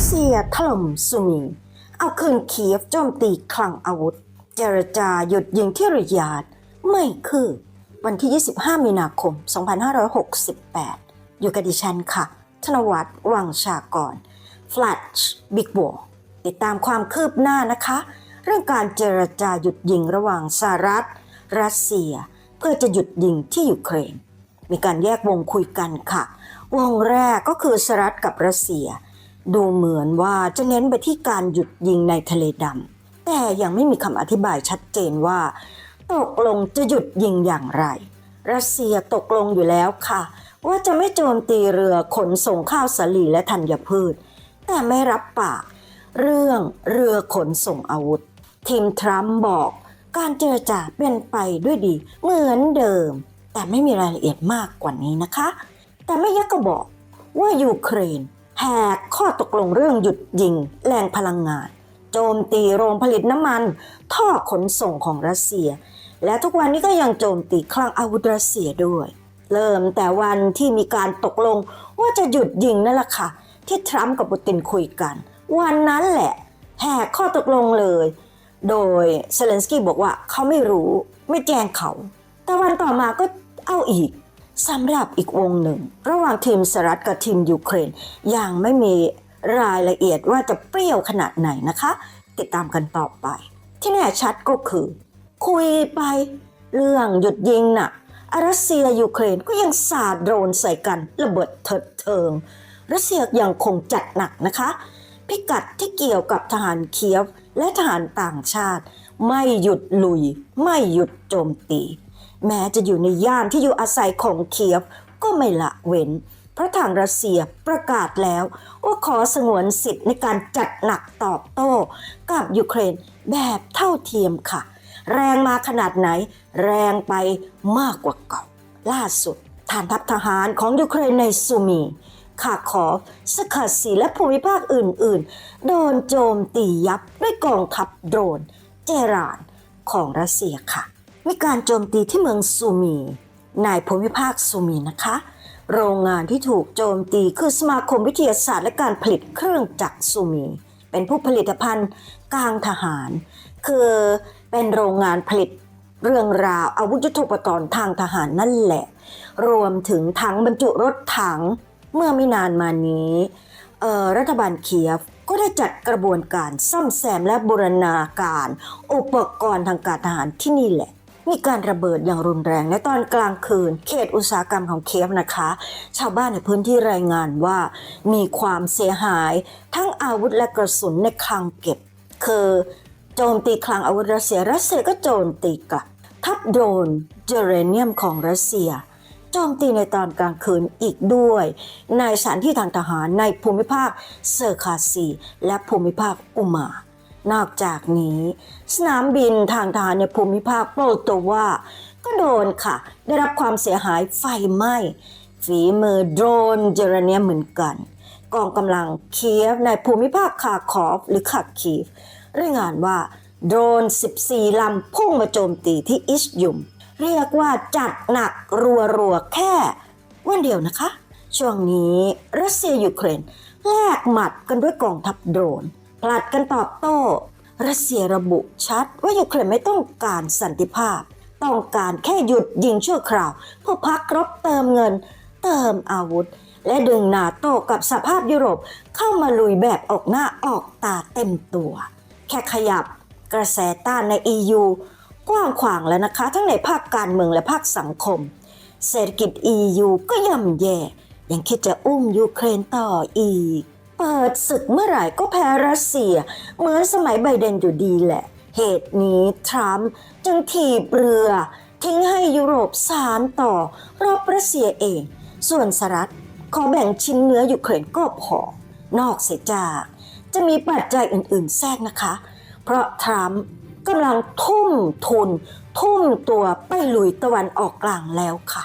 สเซียถล่มซูมีเอาคืนเคียฟโจมตีคลังอาวุธ เจรจาหยุดยิงที่ริยาดไม่คือวันที่ 25 มีนาคม 2568 อยู่กับดิฉันค่ะ ธนวัฒน์วังชากร Flash Big War ติดตามความคืบหน้านะคะ เรื่องการเจรจาหยุดยิงระหว่างสหรัฐ รัสเซีย เพื่อจะหยุดยิงที่ยูเครน มีการแยกวงคุยกันค่ะ วงแรกก็คือสหรัฐกับรัสเซีย ดูเหมือนว่าจะเน้นไปที่การหยุดยิงในทะเลดำแต่ยังไม่มีคำอธิบายชัดเจนว่า ตกลงจะหยุดยิงอย่างไร รัสเซียตกลงอยู่แล้วค่ะ ว่าจะไม่โจมตีเรือขนส่งข้าวสาลีและธัญพืช แต่ไม่รับปาก เรื่องเรือขนส่งอาวุธ ทีมทรัมป์บอกการเจรจาเป็นไปด้วยดี เหมือนเดิม แต่ไม่มีรายละเอียดมากกว่านี้นะคะ แต่ไม่ยักก็บอกว่ายูเครน แหกข้อตกลงเรื่องหยุดยิงแหล่งพลังงาน โจมตีโรงผลิตน้ำมัน ท่อขนส่งของรัสเซีย และทุกวันนี้ก็ยังโจมตีคลังอาวุธรัสเซียด้วย เริ่มแต่วันที่มีการตกลงว่าจะหยุดยิงนั่นแหละค่ะ ที่ทรัมป์กับปูตินคุยกัน วันนั้นแหละแหกข้อตกลงเลย โดยเซเลนสกี้บอกว่าเขาไม่รู้ไม่แจ้งเขา แต่วันต่อมาก็เอาอีก สำหรับอีกวงหนึ่ง ระหว่างทีมสหรัฐกับทีมยูเครนยังไม่มีรายละเอียดว่าจะเปรี้ยวขนาดไหนนะคะ ติดตามกันต่อไป ที่แน่ชัดก็คือ คุยไปเรื่องหยุดยิงน่ะอารัสเซียยูเครนก็ยังสาดโดรนใส่กันระเบิดเถิดเทิง รัสเซียยังคงจัดหนักนะคะ พิกัดที่เกี่ยวกับทหารเคียฟและทหารต่างชาติ ไม่หยุดลุย ไม่หยุดโจมตี แม้จะอยู่ในย่านที่อยู่อาศัยของเคียฟก็ไม่ละเว้น เพราะทางรัสเซียประกาศแล้วว่าขอสงวนสิทธิ์ในการจัดหนักตอบโต้ กับยูเครนแบบเท่าเทียมค่ะ แรงมาขนาดไหน แรงไปมากกว่าเก่า ล่าสุดฐานทัพทหารของยูเครนในซูมีคาคอฟสคัสซีและภูมิภาคอื่น ๆ โดนโจมตียับด้วยกองทัพโดรน เจรานของรัสเซียค่ะ มีการโจมตีที่เมืองซูมีในภูมิภาคซูมีนะคะ โรงงานที่ถูกโจมตีคือสมาคมวิทยาศาสตร์และการผลิตเครื่องจักรซูมี เป็นผู้ผลิตภัณฑ์กลางทหาร คือเป็นโรงงานผลิตเรื่องราวอาวุธยุทโธปกรณ์ทางทหารนั่นแหละ รวมถึงถังบรรจุรถถังเมื่อไม่นานมานี้รัฐบาลเคียฟก็ได้จัดกระบวนการซ่อมแซมและบูรณาการ อุปกรณ์ทางการทหารที่นี่แหละ มีการระเบิดอย่างรุนแรงในตอนกลางคืน เขตอุตสาหกรรมของเคฟนะคะ ชาวบ้านในพื้นที่รายงานว่า มีความเสียหายทั้งอาวุธและกระสุนในคลังเก็บ คือโจมตีคลังอาวุธรัสเซียรัสเซียก็โจมตีกลับ ทัพโดนเจเรเนียมของรัสเซียโจมตีในตอนกลางคืนอีกด้วย ในสถานที่ทางทหารในภูมิภาคเซอร์คาซี และภูมิภาคอุมา นอกจากนี้ สนามบินทางทหารในภูมิภาคโปรโตวาก็โดนค่ะ ได้รับความเสียหายไฟไหม้ฝีมือโดรนเจรเนียเหมือนกัน กองกำลังเคียฟในภูมิภาคคาคอฟหรือคาคีฟรายงานว่าโดรน 14 ลำพุ่งมาโจมตีที่อิชยุม เรียกว่าจัดหนักรัวๆ แค่วันเดียวนะคะ ช่วงนี้รัสเซียยูเครนแลกหมัดกันด้วยกองทัพโดรน ผลัดกันตอบโต้รัสเซียระบุชัดว่ายูเครนไม่ต้องการสันติภาพ ต้องการแค่หยุดยิงชั่วคราวเพื่อพักรบเติมเงิน เติมอาวุธ และดึงนาโตกับสภาพยุโรปเข้ามาลุยแบบออกหน้าออกตาเต็มตัว แค่ขยับกระแสต้านใน EU กว้างขวางแล้วนะคะ ทั้งในภาคการเมืองและภาคสังคม เศรษฐกิจ EU ก็ย่ำแย่ยังคิดจะอุ้มยูเครนต่ออีก เปิดศึกเมื่อไหร่ก็แพ้รัสเซีย เหมือนสมัยไบเดนอยู่ดีแหละ เหตุนี้ทรัมป์จึงถีบเรือ ทิ้งให้ยุโรปสารต่อรอบรัสเซียเอง ส่วนสหรัฐขอแบ่งชิ้นเนื้ออยู่เครนก็พอ นอกเสียจากจะมีปัจจัยอื่นๆ แทรกนะคะ เพราะทรัมป์กำลังทุ่มทุน ทุ่มตัวไปลุยตะวันออกกลางแล้วค่ะ